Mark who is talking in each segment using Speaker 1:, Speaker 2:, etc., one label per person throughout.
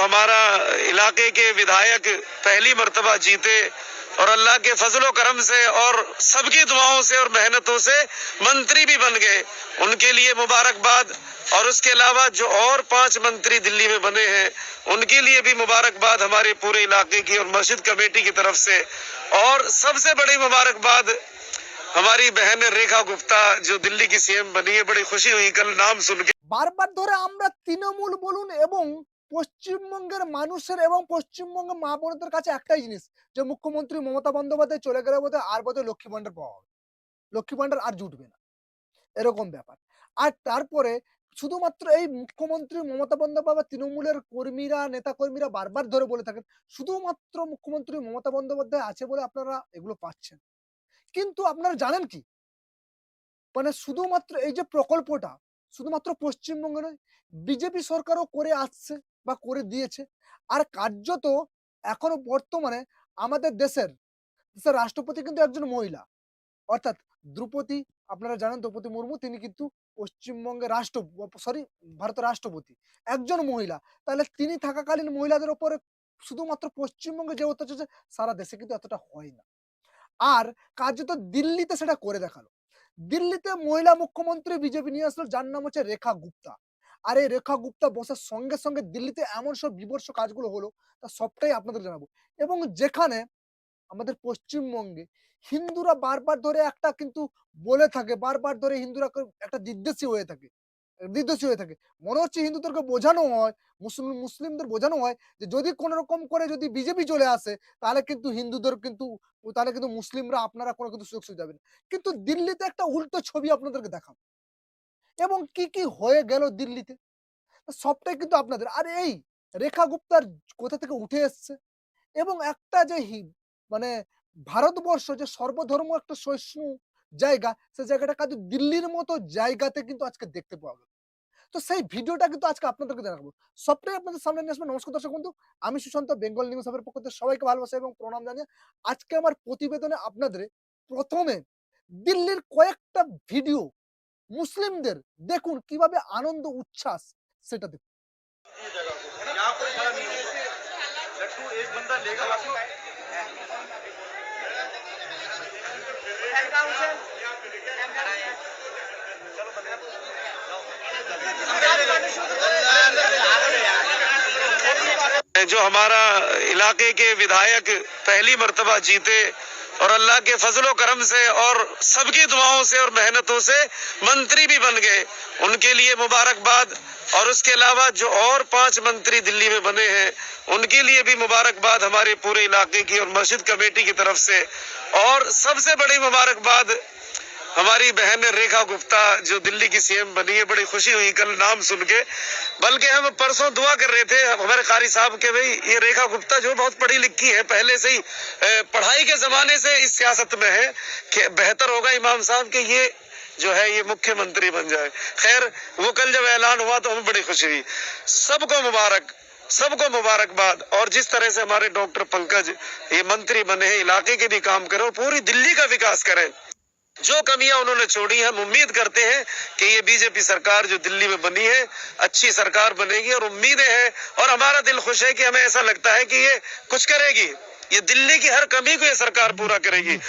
Speaker 1: हमारा इलाके के विधायक पहली मर्तबा जीते और अल्लाह के फजलो करम से और सबकी दुआओं से और मेहनतों से मंत्री भी बन गए उनके लिए मुबारकबाद और उसके अलावा जो और पांच मंत्री दिल्ली में बने हैं उनके लिए भी मुबारकबाद हमारे पूरे इलाके की और मस्जिद कमेटी की तरफ से और सबसे बड़ी मुबारकबाद हमारी बहन रेखा गुप्ता जो दिल्ली की सीएम बनी है बड़ी खुशी हुई कल नाम सुन के
Speaker 2: বারবার ধরে আমরা তৃণমূল বলুন এবং পশ্চিমবঙ্গের মানুষের এবং পশ্চিমবঙ্গের মা বোনদের কাছে একটাই জিনিস, যে মুখ্যমন্ত্রী মমতা বন্দ্যোপাধ্যায় চলে গেলে বোধহয় আর বোধহয় লক্ষ্মী ভান্ডার পাওয়া হবে। লক্ষ্মী ভান্ডার আর জুটবে না। এরকম ব্যাপার। আর তারপরে শুধুমাত্র এই মুখ্যমন্ত্রী মমতা বন্দ্যোপাধ্যায় তৃণমূলের কর্মীরা নেতা কর্মীরা বারবার ধরে বলে থাকেন, শুধুমাত্র মুখ্যমন্ত্রী মমতা বন্দ্যোপাধ্যায় আছে বলে আপনারা এগুলো পাচ্ছেন। কিন্তু আপনারা জানেন কি? মানে শুধুমাত্র এই যে প্রকল্পটা, শুধুমাত্র পশ্চিমবঙ্গে নয়, বিজেপি সরকারও করে আসছে। বা করে দিয়েছে। আর কার্যত এখনও বর্তমানে আমাদের দেশের দেশের রাষ্ট্রপতি কিন্তু একজন মহিলা। অর্থাৎ দ্রৌপদী, আপনারা জানেন দ্রৌপদী মুর্মু, তিনি কিন্তু পশ্চিমবঙ্গের রাষ্ট্র, সরি, ভারতের রাষ্ট্রপতি। একজন মহিলা। তাহলে তিনি থাকাকালীন মহিলাদের ওপরে শুধুমাত্র পশ্চিমবঙ্গে যে অত্যাচার সারা দেশে কিন্তু এতটা হয় না। আর কার্যত দিল্লিতে সেটা করে দেখাল। দিল্লিতে মহিলা মুখ্যমন্ত্রী বিজেপি নিয়ে আসলো, যার নাম হচ্ছে রেখা গুপ্তা। আর এই রেখা গুপ্তা বসার সঙ্গে সঙ্গে দিল্লিতে এমন সব বিবর্ষ কাজগুলো হলো, তা সবটাই আপনাদের জানাব। এবং যেখানে আমাদের পশ্চিমবঙ্গে হিন্দুরা বারবার ধরে একটা কিন্তু বলে থাকে, বারবার ধরে হিন্দুরা একটা বিদ্বেষী হয়ে থাকে বিদ্বেষী হয়ে থাকে। মনে হচ্ছে হিন্দুদেরকে বোঝানো হয়, মুসলিম, মুসলিমদের বোঝানো হয় যে যদি কোন রকম করে যদি বিজেপি চলে আসে, তাহলে কিন্তু হিন্দুদের কিন্তু, তাহলে কিন্তু মুসলিমরা আপনারা কোনো কিন্তু সুযোগ সুবিধা পাবেন না। কিন্তু দিল্লিতে একটা উল্টো ছবি আপনাদেরকে দেখাবো। এবং কি কি হয়ে গেল দিল্লিতে? সবটাই কিন্তু আপনাদের। আর এই রেখা গুপ্তার কোথা থেকে উঠে এসছে? এবং একটা যে মানে ভারতবর্ষ যে সর্বধর্ম একটা সহিষ্ণু জায়গা সেই জায়গাটা কিন্তু দিল্লির মতো জায়গাতে কিন্তু আজকে দেখতে পাওয়া গেল। তো সেই ভিডিওটা কিন্তু আজকে আপনাদেরকে দেখাবো। সবটাই আপনাদের সামনে নিয়ে আসব। নমস্কার দর্শক বন্ধু, আমি সুশান্ত, বেঙ্গল নিউজ হাবের পক্ষ থেকে সবাইকে ভালোবাসা এবং প্রণাম জানিয়ে আজকে আমার প্রতিবেদনে আপনাদের প্রথমে দিল্লির কয়েকটা ভিডিও মুসলিমদের দেখুন কিভাবে আনন্দ উচ্ছ্বাস সেটা দেখুন
Speaker 3: यहाँ कोई खड़ा नहीं है लड्डू एक बंदा लेगा बाकी
Speaker 1: जो हमारा इलाके के विधायक पहली मर्तबा जीते और अल्लाह के फजलो करम से और सबकी दुआओं से और मेहनतों से मंत्री भी बन गए। उनके लिए मुबारकबाद। और उसके अलावा जो और पाँच मंत्री दिल्ली में बने हैं, उनके लिए भी मुबारकबाद हमारे पूरे इलाके की और मस्जिद कमेटी की तरफ़ से। और सबसे बड़ी मुबारकबाद हमारी बहन रेखा गुप्ता जो दिल्ली की सीएम बनी है, बड़ी खुशी हुई, कल नाम सुन के। बल्कि हम परसों दुआ कर रहे थे, हमारे कारी साहब के, भाई, ये रेखा गुप्ता जो बहुत पढ़ी लिखी है, पहले से ही पढ़ाई के जमाने से इस सियासत में है, कि बेहतर होगा इमाम साहब कि, ये जो है, ये मुख्यमंत्री बन जाए। खैर, वो कल जब ऐलान हुआ तो हमें बड़ी खुशी हुई। सबको मुबारक, सबको मुबारकबाद। और जिस तरह से हमारे डॉक्टर पंकज, ये मंत्री बने हैं, इलाके के भी काम करें और पूरी दिल्ली का विकास करें। जो कमियाँ उन्होंने छोड़ी हम उम्मीद करते हैं कि ये बीजेपी सरकार जो दिल्ली में बनी है, अच्छी सरकार बनेगी और उम्मीदें हैं और हमारा दिल खुश है कि हमें ऐसा लगता है कि ये कुछ करेगी। ये दिल्ली की हर कमी को ये सरकार पूरा करेगी।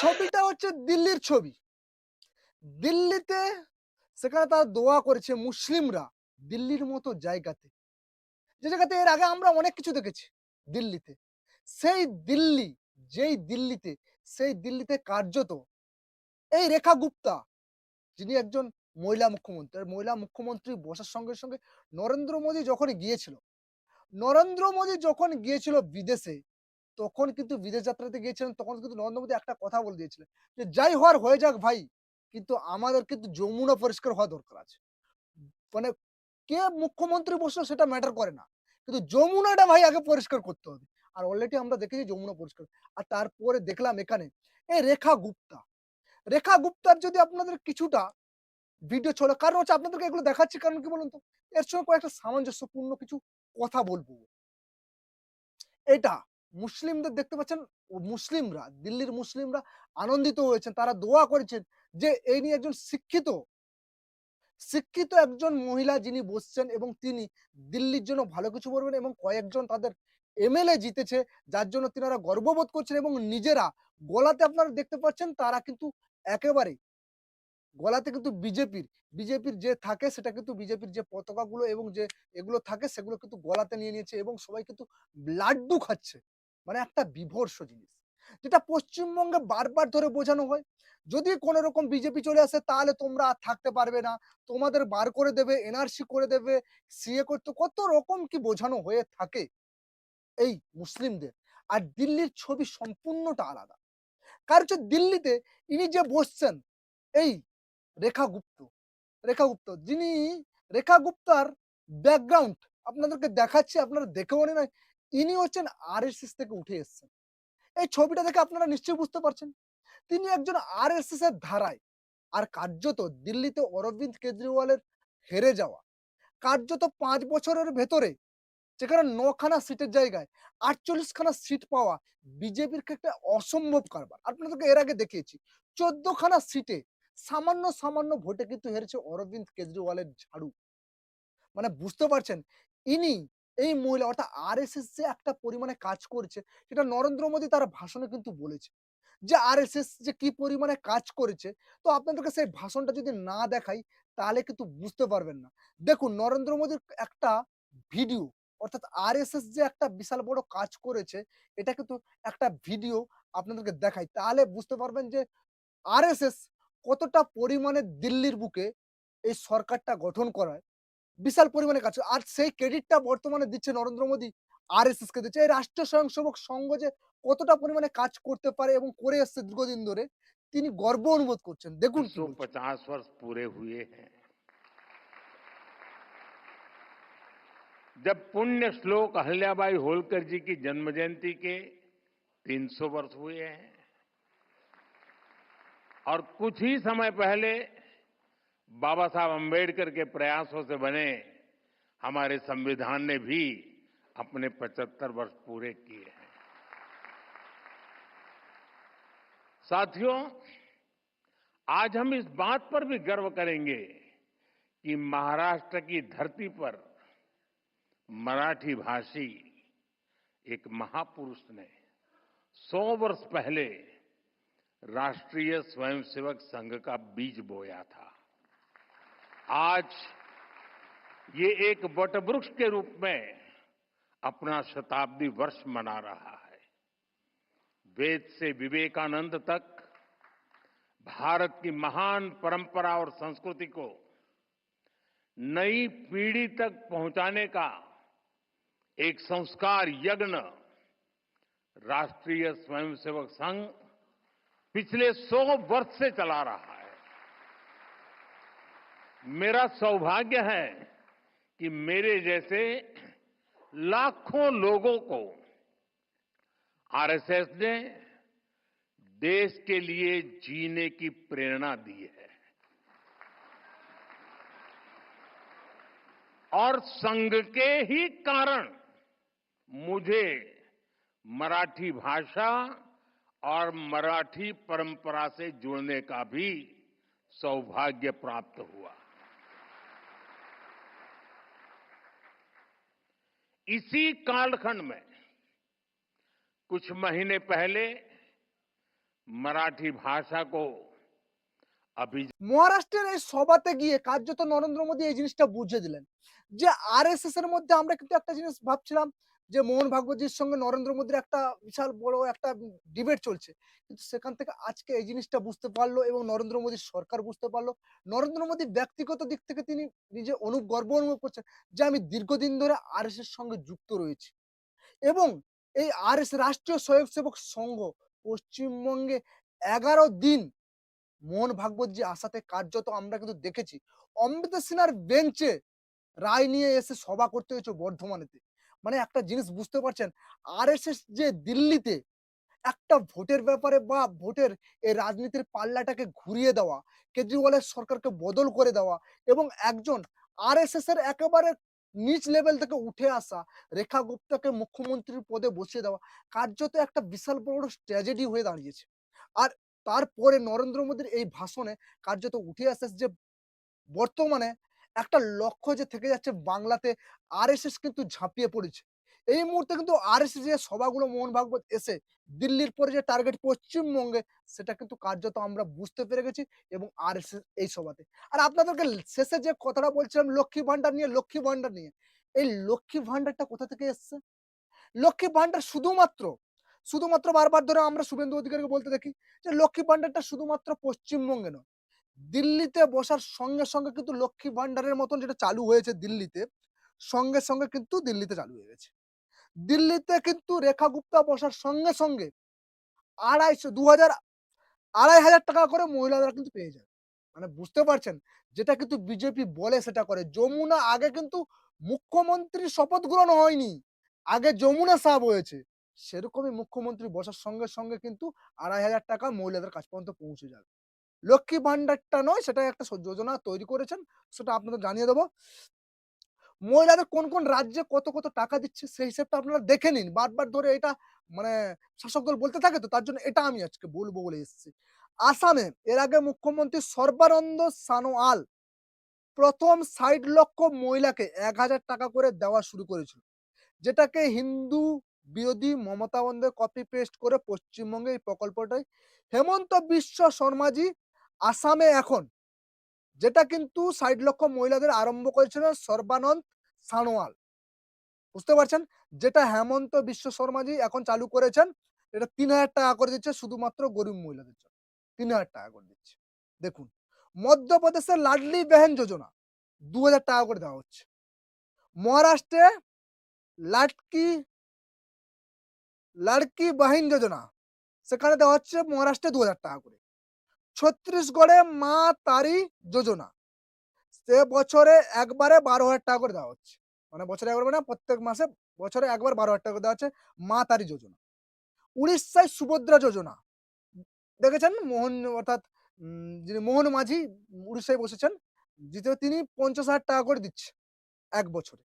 Speaker 2: ছবিটা হচ্ছে দিল্লির ছবি। দিল্লিতে সেখানে তারা দোয়া করেছে মুসলিমরা দিল্লির মতো জায়গাতে। যে জায়গাতে এর আগে আমরা অনেক কিছু দেখেছি দিল্লিতে। সেই দিল্লি, যেই দিল্লিতে, সেই দিল্লিতে কার্যত এই রেখা গুপ্তা, যিনি একজন মহিলা মুখ্যমন্ত্রী মহিলা মুখ্যমন্ত্রী বসার সঙ্গে সঙ্গে নরেন্দ্র মোদী যখন গিয়েছিল, নরেন্দ্র মোদী যখন গিয়েছিল বিদেশে তখন কিন্তু বিদেশ যাত্রাতে গিয়েছিলেন, তখন কিন্তু নরেন্দ্র মোদী একটা কথা বলে দিয়েছিলেন যে, যাই হওয়ার হয়ে যাক ভাই, কিন্তু আমাদের কিন্তু যমুনা পরিষ্কার হওয়া দরকার আছে। মানে কে মুখ্যমন্ত্রী বসল সেটা ম্যাটার করে না। কিন্তু যমুনাটা ভাই আগে পরিষ্কার করতে হবে। আর অলরেডি আমরা দেখেছি যমুনা পরিষ্কার। আর তারপরে দেখলাম এখানে এই রেখা গুপ্তা। রেখা গুপ্তার যদি আপনাদের কিছুটা ভিডিও চলে কারণ হচ্ছে আপনাদেরকে এগুলো দেখাচ্ছি, কারণ কি বলুন তো, এর সঙ্গে কয়েকটা সামঞ্জস্যপূর্ণ কিছু কথা বলব। এটা মুসলিমদের দেখতে পাচ্ছেন মুসলিমরা, দিল্লির মুসলিমরা আনন্দিত হয়েছেন, তারা দোয়া করেছেন যে এই নিয়ে একজন শিক্ষিত শিক্ষিত একজন মহিলা যিনি বসছেন এবং তিনি দিল্লির জন্য ভালো কিছু করবেন এবং কয়েকজন তাদের এমএলএ জিতেছে, যার জন্য তিনারা গর্ববোধ করছেন এবং নিজেরা গলাতে আপনারা দেখতে পাচ্ছেন তারা কিন্তু একেবারে গলাতে কিন্তু বিজেপির বিজেপির যে থাকে সেটা কিন্তু বিজেপির যে পতাকাগুলো এবং যে এগুলো থাকে সেগুলো কিন্তু গলাতে নিয়ে নিয়েছে এবং সবাই কিন্তু লাড্ডু খাচ্ছে। মানে একটা বিভর্ষ জিনিস। যেটা পশ্চিমবঙ্গে বারবার ধরে বোঝানো হয়, যদি কোনো রকম বিজেপি চলে আসে, তাহলে তোমরা আর থাকতে পারবে না। তোমাদের বার করে দেবে এনআরসি করে দেবে, সিএ করতে কত রকম কি বোঝানো হয়ে থাকে এই মুসলিমদের। আর দিল্লির ছবি সম্পূর্ণটা আলাদা। কারণ হচ্ছে দিল্লিতে ইনি যে বসছেন, এই রেখা গুপ্ত রেখা গুপ্ত, যিনি রেখা গুপ্তার ব্যাকগ্রাউন্ড আপনাদেরকে দেখাচ্ছি, আপনারা দেখেও না ইনি হচ্ছেন আরএসএস থেকে উঠে এসেছেন। এই ছবিটা দেখে আপনারা নিশ্চয়ই বুঝতে পারছেন। তিনি একজন আরএসএস এর ধারায় আর কার্যত দিল্লিতে অরবিন্দ কেজরিওয়ালের হেরে যাওয়া, কার্যত পাঁচ বছরের ভেতরে যেখানে নখানা সিটের জায়গায় আটচল্লিশ খানা সিট পাওয়া বিজেপির ক্ষেত্রে অসম্ভব কারবার। আপনাদেরকে এর আগে দেখিয়েছি চোদ্দ খানা সিটে সামান্য সামান্য ভোটে কিন্তু হেরেছে অরবিন্দ কেজরিওয়ালের ঝাড়ু। মানে বুঝতে পারছেন, ইনি এই মহিলা অর্থাৎ আরএসএস যে একটা পরিমাণে কাজ করেছে, সেটা নরেন্দ্র মোদী তার ভাষণে কিন্তু বলেছে। যে আরএসএস যে কি পরিমাণে কাজ করেছে, তো আপনাদেরকে সেই ভাষণটা যদি না দেখাই, তাহলে কিন্তু বুঝতে পারবেন না। দেখুন, নরেন্দ্র মোদীর একটা ভিডিও, অর্থাৎ আরএসএস যে একটা বিশাল বড় কাজ করেছে, এটা কিন্তু একটা ভিডিও আপনাদেরকে দেখাই। তাহলে বুঝতে পারবেন যে আরএসএস কতটা পরিমাণে দিল্লির বুকে এই সরকারটা গঠন করায়। বিশাল পরিমাণে কাজ করে। আর সেই ক্রেডিটটা বর্তমানে দিচ্ছে নরেন্দ্র মোদী আরএসএস কে দিচ্ছে এই রাষ্ট্রীয় স্বয়ংসেবক সংঘ যে কতটা পরিমাণে কাজ করতে পারে এবং করে এসছে দীর্ঘদিন ধরে তিনি গর্ব অনুভব করছেন দেখুন কি বলছেন।
Speaker 4: 150 वर्ष पूरे हुए हैं जब पुण्य श्लोक अहल्याबाई होलकर जी की जन्म जयंती के 300 वर्ष हुए हैं और कुछ ही समय पहले बाबा साहब अंबेडकर के प्रयासों से बने हमारे संविधान ने भी अपने 75 वर्ष पूरे किए हैं। साथियों, आज हम इस बात पर भी गर्व करेंगे कि महाराष्ट्र की धरती पर मराठी भाषी एक महापुरुष ने 100 वर्ष पहले राष्ट्रीय स्वयंसेवक संघ का बीज बोया था। आज ये एक वटवृक्ष के रूप में अपना शताब्दी वर्ष मना रहा है। वेद से विवेकानंद तक भारत की महान परंपरा और संस्कृति को नई पीढ़ी तक पहुँचाने का एक संस्कार यज्ञ राष्ट्रीय स्वयंसेवक संघ पिछले सौ वर्ष से चला रहा है। मेरा सौभाग्य है कि मेरे जैसे लाखों लोगों को आरएसएस ने देश के लिए जीने की प्रेरणा दी है। और संघ के ही कारण मुझे मराठी भाषा और मराठी परंपरा से जुड़ने का भी सौभाग्य प्राप्त हुआ। इसी कालखंड में कुछ महीने पहले मराठी भाषा को अभी
Speaker 2: মহারাষ্ট্রের এই সভাতে গিয়ে কার্যত নরেন্দ্র মোদী এই জিনিসটা বুঝিয়ে দিলেন যে আরএসএস এর মধ্যে আমরা কিন্তু একটা জিনিস ভাবছিলাম যে মোহন ভাগবতীর সঙ্গে নরেন্দ্র মোদীর একটা বিশাল বড় একটা ডিবেট চলছে। কিন্তু সেখান থেকে আজকে এই জিনিসটা বুঝতে পারল এবং নরেন্দ্র মোদীর সরকার বুঝতে পারল। নরেন্দ্র মোদী ব্যক্তিগত দিক থেকে তিনি নিজে অনু গর্ব অনুভব করছেন যে আমি দীর্ঘদিন ধরে আরএস এর সঙ্গে যুক্ত রয়েছি। এবং এই আর এস রাষ্ট্রীয় স্বয়ংসেবক সংঘ পশ্চিমবঙ্গে এগারো দিন মোহন ভাগবত যে আশাতে কার্যত আমরা কিন্তু দেখেছি। অমৃত সিনহার বেঞ্চে রায় নিয়ে এসে সভা করতে হয়েছে বর্ধমানেতে। মানে একটা জিনিস বুঝতে পারছেন? আরএসএস যে দিল্লিতে একটা ভোটের ব্যাপারে বা ভোটের এই রাজনীতির পাল্লাটাকে ঘুরিয়ে দেওয়া, কেজরিওয়ালের সরকারকে বদল করে দেওয়া এবং একজন আরএসএস এর একেবারে নিচ লেভেল থেকে উঠে আসা রেখা গুপ্তাকে মুখ্যমন্ত্রীর পদে বসিয়ে দেওয়া কার্যত একটা বিশাল বড় ট্র্যাজেডি হয়ে দাঁড়িয়েছে। আর তারপরে নরেন্দ্র মোদীর এই ভাষণে কার্যত উঠে আসে যে বর্তমানে একটা লক্ষ্য যে থেকে যাচ্ছে বাংলাতে আরএসএস কিন্তু ঝাঁপিয়ে পড়েছে। এই মুহূর্তে কিন্তু আরএসএস যে সভাগুলো মোহন ভাগবত এসে দিল্লির পরে যে টার্গেট পশ্চিমবঙ্গে, সেটা কিন্তু কার্যত আমরা বুঝতে পেরে গেছি এবং আরএসএস এই সভাতে। আর আপনাদেরকে শেষে যে কথাটা বলছিলাম লক্ষ্মী ভান্ডার নিয়ে, লক্ষ্মী ভান্ডার নিয়ে, এই লক্ষ্মী ভান্ডারটা কোথা থেকে এসছে? লক্ষ্মী ভান্ডার শুধুমাত্র শুধুমাত্র বারবার ধরে আমরা শুভেন্দু অধিকারীকে বলতে দেখি যে লক্ষ্মী ভান্ডারটা শুধুমাত্র পশ্চিমবঙ্গে নয়। দিল্লিতে বসার সঙ্গে সঙ্গে কিন্তু লক্ষ্মী ভান্ডারের মতন যেটা চালু হয়েছে দিল্লিতে, সঙ্গে সঙ্গে কিন্তু দিল্লিতে চালু হয়ে গেছে। দিল্লিতে কিন্তু রেখা গুপ্তা বসার সঙ্গে সঙ্গে আড়াইশো দু হাজার আড়াই হাজার টাকা করে মহিলারা কিন্তু পেয়ে যায়। মানে বুঝতে পারছেন? যেটা কিন্তু বিজেপি বলে সেটা করে। যমুনা আগে কিন্তু মুখ্যমন্ত্রীর শপথ গ্রহণ হয়নি। আগে যমুনা সাহেব হয়েছে। সেরকমই মুখ্যমন্ত্রী বসার সঙ্গে সঙ্গে কিন্তু আড়াই হাজার টাকা মহিলাদের কাছ পর্যন্ত পৌঁছে যাবে। লক্ষ্মী ভান্ডারটা নয় সেটা একটা যোজনা তৈরি করেছেন, সেটা আপনাদের জানিয়ে দেবো। মহিলাদের কোন কোন রাজ্যে কত কত টাকা দিচ্ছে সেই হিসেবটা আপনারা দেখে নিন। বারবার ধরে এটা মানে শাসক দল বলতে থাকে তো, তার জন্য এটা আমি আজকে বলব বলে এসেছি। আসামে এর আগে মুখ্যমন্ত্রী সর্বানন্দ সানোয়াল প্রথম ষাট লক্ষ মহিলাকে এক হাজার টাকা করে দেওয়া শুরু করেছিল। যেটাকে হিন্দু বিরোধী মমতা বন্দ্যোপাধ্যায় কপি পেস্ট করে পশ্চিমবঙ্গে এই প্রকল্পটাই হেমন্ত বিশ্ব শর্মাজি আসামে এখন। যেটা কিন্তু ষাট লক্ষ মহিলাদের আরম্ভ করেছিলেন সর্বানন্দ সানোয়াল। বুঝতে পারছেন? যেটা হেমন্ত বিশ্ব শর্মাজি এখন চালু করেছেন, এটা তিন হাজার টাকা করে দিচ্ছে শুধুমাত্র গরিব মহিলাদের জন্য। তিন হাজার টাকা করে দিচ্ছে। দেখুন মধ্যপ্রদেশের লাডলি বেহেন যোজনা দু হাজার টাকা করে দেওয়া হচ্ছে। মহারাষ্ট্রে লাটকি লাড়কি বাহিন যোজনা, সেখানে দেওয়া হচ্ছে মহারাষ্ট্রে দু হাজার টাকা করে। ছত্তিশগড়ে মা তারি যোজনা। সে বছরে একবারে বারো হাজার টাকা করে দেওয়া হচ্ছে। মানে বছরে একবার মানে প্রত্যেক মাসে বছরে একবার বারো হাজার টাকা করে দেওয়া হচ্ছে মা তারি যোজনা। উড়িষ্যায় সুভদ্রা যোজনা। দেখেছেন মোহন অর্থাৎ যিনি মোহন মাঝি উড়িষ্যায় বসেছেন দ্বিতীয় তিনি পঞ্চাশ হাজার টাকা করে দিচ্ছে এক বছরে।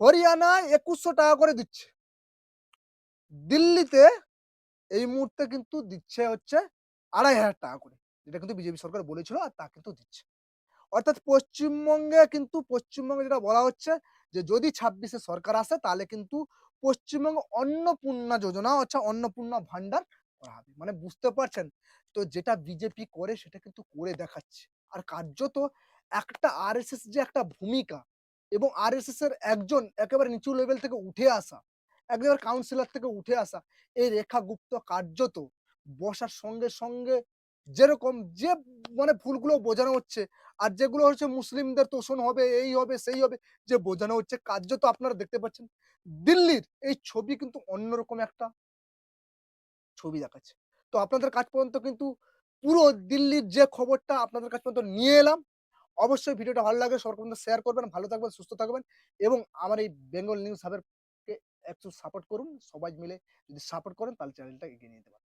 Speaker 2: হরিয়ানায় একুশশো টাকা করে দিচ্ছে। দিল্লিতে এই মুহূর্তে কিন্তু দিচ্ছে হচ্ছে আড়াই হাজার টাকা করে। যেটা কিন্তু বিজেপি সরকার বলেছিল আর তা কিন্তু দিচ্ছে। অর্থাৎ পশ্চিমবঙ্গে কিন্তু পশ্চিমবঙ্গে যেটা বলা হচ্ছে যে, যদি ছাব্বিশে সরকার আসে তাহলে কিন্তু পশ্চিমবঙ্গে অন্নপূর্ণা যোজনা অর্থাৎ অন্নপূর্ণা ভান্ডার করা হবে। মানে বুঝতে পারছেন? তো যেটা বিজেপি করে সেটা কিন্তু করে দেখাচ্ছে। আর কার্যত একটা আরএসএস যে একটা ভূমিকা এবং আরএসএস এর একজন একেবারে নিচু লেভেল থেকে উঠে আসা, একজন কাউন্সিলর থেকে উঠে আসা, এই রেখা গুপ্ত কার্যত বসার সঙ্গে সঙ্গে যেরকম যে মানে ভুলগুলো বোঝানো হচ্ছে, আর যেগুলো হচ্ছে মুসলিমদের তোষণ হবে, এই হবে, সেই হবে, যে বোঝানো হচ্ছে কার্য তো আপনারা দেখতে পাচ্ছেন। দিল্লির এই ছবি কিন্তু অন্যরকম একটা ছবি দেখাচ্ছে। তো আপনাদের কাছ পর্যন্ত কিন্তু পুরো দিল্লির যে খবরটা আপনাদের কাছ পর্যন্ত নিয়ে এলাম। অবশ্যই ভিডিওটা ভালো লাগে সবার পর্যন্ত শেয়ার করবেন, ভালো থাকবেন, সুস্থ থাকবেন এবং আমার এই বেঙ্গল নিউজ হাবের একটু সাপোর্ট করুন। সবাই মিলে যদি সাপোর্ট করেন তাহলে চ্যানেলটা এগিয়ে নিয়ে যেতে পারেন